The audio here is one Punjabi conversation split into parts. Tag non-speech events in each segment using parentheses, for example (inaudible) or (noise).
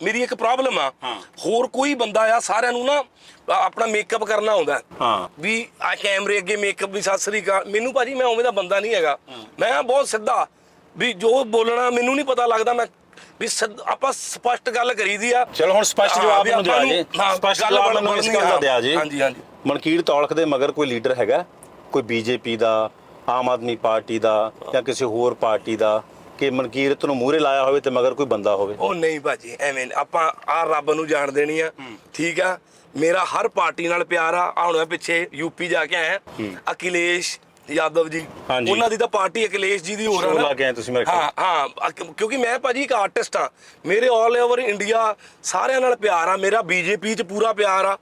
ਮੇਰੀ ਇੱਕ ਪ੍ਰੋਬਲਮ ਆ। ਹੋਰ ਕੋਈ ਬੰਦਾ ਆ ਸਾਰਿਆਂ ਨੂੰ ਨਾ ਆਪਣਾ ਮੇਕਅਪ ਕਰਨਾ ਆਉਂਦਾ ਹਾਂ। ਵੀ ਆ ਕੈਮਰੇ ਅੱਗੇ ਮੇਕਅਪ ਵੀ ਸਤਿ ਸ੍ਰੀ ਅਕਾਲ। ਮੈਨੂੰ ਭਾਜੀ ਮੈਂ ਉਵੇਂ ਦਾ ਬੰਦਾ ਨਹੀਂ ਹੈਗਾ। ਮੈਂ ਬਹੁਤ ਸਿੱਧਾ ਵੀ ਜੋ ਬੋਲਣਾ ਮੈਨੂੰ ਨਹੀਂ ਪਤਾ ਲੱਗਦਾ ਮੈਂ ਵੀ ਆਪਾਂ ਸਪਸ਼ਟ ਗੱਲ ਕਰੀਦੀ ਆ। ਚਲੋ ਹੁਣ ਸਪਸ਼ਟ ਜਵਾਬ ਮੈਨੂੰ ਦਿਆ ਜੀ ਸਪਸ਼ਟ ਗੱਲ ਜਵਾਬ ਮੈਨੂੰ ਇਸ ਗੱਲ ਦਾ। ਦਿਆ ਜੀ। ਹਾਂਜੀ ਹਾਂਜੀ। ਮਨਕੀਰ ਤੌਲਖ ਦੇ ਮਗਰ ਕੋਈ ਲੀਡਰ ਹੈਗਾ? ਕੋਈ ਬੀਜੇਪੀ ਦਾ ਆਮ ਆਦਮੀ ਪਾਰਟੀ ਦਾ ਜਾਂ ਕਿਸੇ ਹੋਰ ਪਾਰਟੀ ਦਾ? ਕਿ ਮਨਕੀਰਤ ਨੂੰ ਮੂਹਰੇ ਲਾਇਆ ਹੋਵੇ ਤੇ ਮਗਰ ਕੋਈ ਬੰਦਾ ਹੋਵੇ। ਉਹ ਨਹੀਂ ਭਾਜੀ ਐਵੇਂ। ਆਪਾਂ ਆ ਰੱਬ ਨੂੰ ਜਾਣ ਦੇਣੀ ਆ। ਠੀਕ ਆ? ਮੇਰਾ ਹਰ ਪਾਰਟੀ ਨਾਲ ਪਿਆਰ ਆ। ਆ ਹੁਣ ਮੈਂ ਪਿੱਛੇ ਯੂਪੀ ਜਾ ਕੇ ਆਇਆ। ਅਖਿਲੇਸ਼ ਯਾਦਵ ਜੀ। ਹਾਂਜੀ। ਉਹਨਾਂ ਦੀ ਤਾਂ ਪਾਰਟੀ ਅਖਿਲੇਸ਼ ਜੀ ਦੀ ਲਾ ਕੇ ਆਏ ਤੁਸੀਂ ਮੇਰੇ ਕੋਲ। ਹਾਂ ਹਾਂ। ਅਕ- ਕਿਉਂਕਿ ਮੈਂ ਭਾਜੀ ਇੱਕ ਆਰਟਿਸਟ ਆ। ਮੇਰੇ 올 ਓਵਰ ਇੰਡੀਆ ਸਾਰਿਆਂ ਨਾਲ ਪਿਆਰ ਆ। ਮੇਰਾ ਬੀਜੇਪੀ 'ਚ ਪੂਰਾ ਪਿਆਰ ਆ।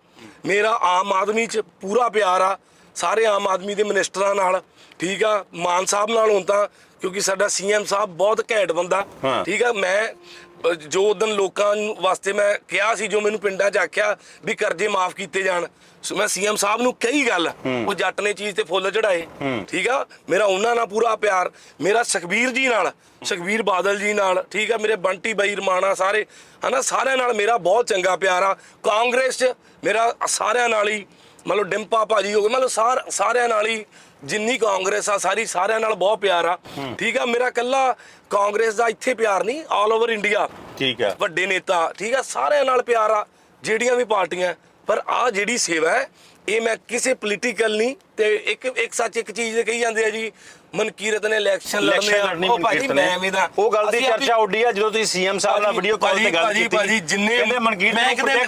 ਮੇਰਾ ਆਮ ਆਦਮੀ 'ਚ ਪੂਰਾ ਪਿਆਰ ਆ। ਸਾਰੇ ਆਮ ਆਦਮੀ ਦੇ ਮਿਨਿਸਟਰਾਂ ਨਾਲ ਠੀਕ ਆ ਮਾਨ ਸਾਹਿਬ ਨਾਲ ਹੁਣ ਤਾਂ ਕਿਉਂਕਿ ਸਾਡਾ ਸੀਐਮ ਸਾਹਿਬ ਬਹੁਤ ਘੈਂਟ ਬੰਦਾ। ਠੀਕ ਆ ਮੈਂ ਜੋ ਉਦੋਂ ਲੋਕਾਂ ਵਾਸਤੇ ਮੈਂ ਕਿਹਾ ਸੀ ਜੋ ਮੈਨੂੰ ਪਿੰਡਾਂ 'ਚ ਆਖਿਆ ਵੀ ਕਰਜ਼ੇ ਮਾਫ ਕੀਤੇ ਜਾਣ ਸੋ ਮੈਂ ਸੀਐਮ ਸਾਹਿਬ ਨੂੰ ਕਹੀ ਗੱਲ ਉਹ ਜੱਟ ਨੇ ਚੀਜ਼ ਤੇ ਫੁੱਲ ਚੜਾਏ ਠੀਕ ਆ ਮੇਰਾ ਉਹਨਾਂ ਨਾਲ ਪੂਰਾ ਪਿਆਰ ਮੇਰਾ ਸੁਖਬੀਰ ਜੀ ਨਾਲ ਸੁਖਬੀਰ ਬਾਦਲ ਜੀ ਨਾਲ ਠੀਕ ਆ ਮੇਰੇ ਬੰਟੀ ਬਾਈ ਰਮਾਣਾ ਸਾਰੇ ਹਨਾ ਸਾਰਿਆਂ ਨਾਲ ਮੇਰਾ ਬਹੁਤ ਚੰਗਾ ਪਿਆਰ ਆ ਕਾਂਗਰਸ 'ਚ ਮੇਰਾ ਸਾਰਿਆਂ ਨਾਲ ਹੀ ਮਤਲਬ ਡਿੰਪਾ ਭਾਜੀ ਹੋ ਗਏ ਮਤਲਬ ਸਾਰ ਸਾਰਿਆਂ ਨਾਲ ਹੀ ਜਿੰਨੀ ਕਾਂਗਰਸ ਆ ਸਾਰੀ ਸਾਰਿਆਂ ਨਾਲ ਬਹੁਤ ਪਿਆਰ ਆ। ਠੀਕ ਆ ਮੇਰਾ ਕੱਲਾ ਕਾਂਗਰਸ ਦਾ ਇੱਥੇ ਪਿਆਰ ਨਹੀਂ ਆਲ ਓਵਰ ਇੰਡੀਆ ਠੀਕ ਹੈ ਵੱਡੇ ਨੇਤਾ ਠੀਕ ਆ ਸਾਰਿਆਂ ਨਾਲ ਪਿਆਰ ਆ ਜਿਹੜੀਆਂ ਵੀ ਪਾਰਟੀਆਂ। ਪਰ ਆ ਜਿਹੜੀ ਸੇਵਾ ਹੈ ਇਹ ਮੈਂ ਕਿਸੇ ਪੋਲੀਟੀਕਲ ਨਹੀਂ ਤੇ ਇੱਕ ਇੱਕ ਸੱਚ ਇੱਕ ਚੀਜ਼ ਕਹੀ ਜਾਂਦੇ ਆ ਜੀ ਮਨਕੀਰਤ ਨੇ ਇਲੈਕਸ਼ਨ ਲੜਨੇ ਆ। ਉਹ ਭਾਜੀ ਮੈਂ ਇਹਦਾ ਉਹ ਗੱਲ ਦੀ ਚਰਚਾ ਉੱਡੀ ਆ ਜਦੋਂ ਤੁਸੀਂ ਸੀਐਮ ਸਾਹਿਬ ਨਾਲ ਵੀਡੀਓ ਕਾਲ ਤੇ ਗੱਲ ਕੀਤੀ। ਭਾਜੀ ਜਿੰਨੇ ਕਹਿੰਦੇ ਮਨਕੀਰਤ ਮੈਂ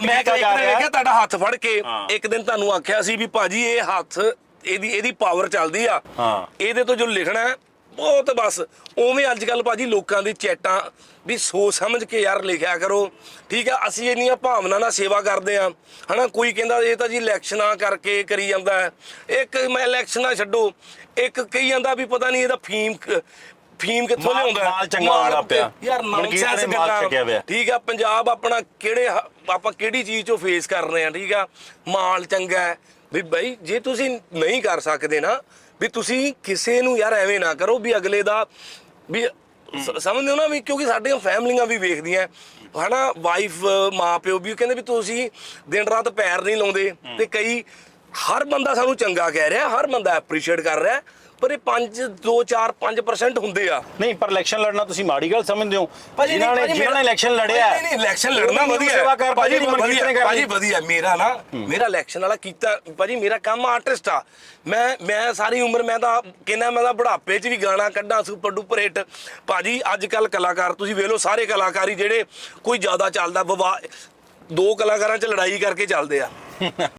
ਮੈਂ ਕੀਤਾ ਰਿਹਾ। ਵੇਖਿਆ ਤੁਹਾਡਾ ਹੱਥ ਫੜ ਕੇ। ਇੱਕ ਦਿਨ ਤੁਹਾਨੂੰ ਆਖਿਆ ਸੀ ਵੀ ਭਾਜੀ ਇਹ ਹੱਥ ਇਹਦੀ ਇਹਦੀ ਪਾਵਰ ਚੱਲਦੀ ਆ। ਹਾਂ। ਇਹਦੇ ਤੋਂ ਜੋ ਲਿਖਣਾ ਹੈ ਬਹੁਤ ਬਸ। ਉਵੇਂ ਅੱਜ ਕੱਲ ਭਾਜੀ ਲੋਕਾਂ ਦੀ ਚੈਟਾਂ ਵੀ ਸੋਚ ਸਮਝ ਕੇ ਯਾਰ ਲਿਖਿਆ ਕਰੋ। ਠੀਕ ਆ ਅਸੀਂ ਇੰਨੀਆਂ ਭਾਵਨਾ ਨਾਲ ਸੇਵਾ ਕਰਦੇ ਆ ਹਨਾ ਕੋਈ ਕਹਿੰਦਾ ਇਹ ਤਾਂ ਜੀ ਇਲੈਕਸ਼ਨਾਂ ਕਰਕੇ ਕਰੀ ਜਾਂਦਾ ਹੈ। ਇੱਕ ਮੈਂ ਇਲੈਕਸ਼ਨਾਂ ਛੱਡੋ। ਇੱਕ ਕਹੀ ਜਾਂਦਾ ਵੀ ਪਤਾ ਨਹੀਂ ਇਹਦਾ ਫੀਮ ਫੀਮ ਕਿੱਥੋਂ ਲਿਆਉਂਦਾ? ਮਾਲ ਚੰਗਾ ਹੋਣਾ ਪਿਆ। ਯਾਰ ਨੌਨਸੈਂਸ ਪਿਆ। ਠੀਕ ਆ ਪੰਜਾਬ ਆਪਣਾ ਕਿਹੜੇ ਆਪਾਂ ਕਿਹੜੀ ਚੀਜ਼ ਚੋਂ ਫੇਸ ਕਰ ਰਹੇ ਆ ਠੀਕ ਆ? ਮਾਲ ਚੰਗਾ ਵੀ ਬਈ ਜੇ ਤੁਸੀਂ ਨਹੀਂ ਕਰ ਸਕਦੇ ਨਾ ਵੀ ਤੁਸੀਂ ਕਿਸੇ ਨੂੰ ਯਾਰ ਐਵੇਂ ਨਾ ਕਰੋ ਵੀ ਅਗਲੇ ਦਾ ਵੀ ਸਮਝਦੇ ਹੋ ਨਾ ਵੀ ਕਿਉਂਕਿ ਸਾਡੀਆਂ ਫੈਮਲੀਆਂ ਵੀ ਵੇਖਦੀਆਂ ਹਨਾ ਵਾਈਫ ਮਾਂ ਪਿਓ ਵੀ ਕਹਿੰਦੇ ਵੀ ਤੁਸੀਂ ਦਿਨ ਰਾਤ ਪੈਰ ਨਹੀਂ ਲਾਉਂਦੇ ਤੇ ਕਈ ਹਰ ਬੰਦਾ ਸਾਨੂੰ ਚੰਗਾ ਕਹਿ ਰਿਹਾ ਹਰ ਬੰਦਾ ਐਪਰੀਸ਼ੀਏਟ ਕਰ ਰਿਹਾ ਪਰ ਇਹ 5 2 4 5% ਹੁੰਦੇ ਆ। ਨਹੀਂ ਪਰ ਇਲੈਕਸ਼ਨ ਲੜਨਾ ਤੁਸੀਂ ਮਾੜੀ ਗੱਲ ਸਮਝਦੇ ਹੋ। ਜਿਨ੍ਹਾਂ ਨੇ ਜਿਨ੍ਹਾਂ ਨੇ ਇਲੈਕਸ਼ਨ ਲੜਿਆ ਨਹੀਂ ਨਹੀਂ ਇਲੈਕਸ਼ਨ ਲੜਨਾ ਵਧੀਆ। ਕਰ ਭਾਜੀ ਭਾਜੀ। ਵਧੀਆ ਮੇਰਾ ਨਾ ਮੇਰਾ ਇਲੈਕਸ਼ਨ ਵਾਲਾ ਕੀਤਾ ਭਾਜੀ ਮੇਰਾ ਕੰਮ ਆਰਟਿਸਟ ਆ। ਮੈਂ ਮੈਂ ਸਾਰੀ ਉਮਰ ਮੈਂ ਤਾਂ ਕਹਿੰਦਾ ਮੈਂ ਤਾਂ ਬੁਢਾਪੇ 'ਚ ਵੀ ਗਾਣਾ ਕੱਢਾਂ ਸੁਪਰ ਡੂਪਰ ਹਿੱਟ ਭਾਜੀ ਅੱਜ ਕੱਲ ਕਲਾਕਾਰ ਤੁਸੀਂ ਵੇਖ ਲਓ ਸਾਰੇ ਕਲਾਕਾਰੀ ਜਿਹੜੇ ਕੋਈ ਜ਼ਿਆਦਾ ਚੱਲਦਾ ਵਿਵਾਹ ਦੋ ਕਲਾਕਾਰਾਂ 'ਚ ਲੜਾਈ ਕਰਕੇ ਚੱਲਦੇ ਆ। (laughs)